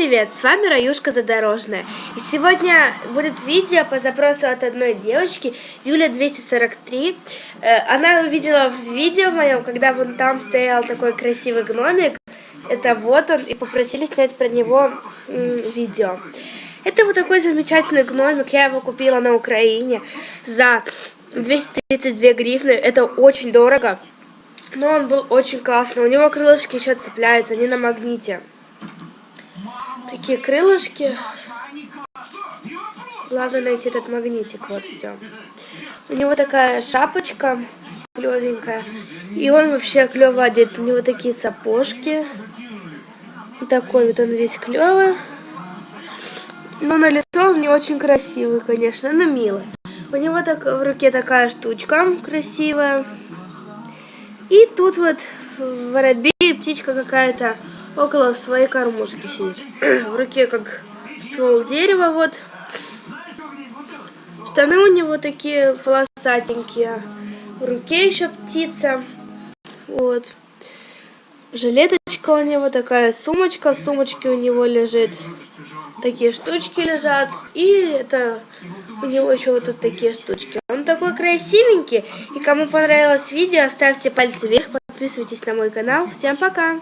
привет! С вами Раюшка Задорожная. И сегодня будет видео по запросу от одной девочки, Юля 243. Э, Она увидела в видео моем, когда вон там стоял такой красивый гномик. Это вот он, и попросили снять про него видео. Это вот такой замечательный гномик. Я его купила на Украине за 232 гривны. Это очень дорого. Но он был очень классный. У него крылышки еще цепляются, они на магните. Такие крылышки. Главное найти этот магнитик, вот все. У него такая шапочка клевенькая. И он вообще клево одет. У него такие сапожки. Такой вот он весь клевый. Но на лицо он не очень красивый, конечно, но милый. У него так в руке такая штучка красивая. И тут вот воробей, птичка какая-то около своей кормушки сидит. В руке как ствол дерева вот. Штаны у него такие полосатенькие. В руке еще птица. Вот. Жилеточка у него такая, сумочка. В сумочке у него лежит. Такие штучки лежат. И это у него еще вот тут такие штучки. Он такой красивенький. И кому понравилось видео, ставьте пальцы вверх, подписывайтесь на мой канал. Всем пока!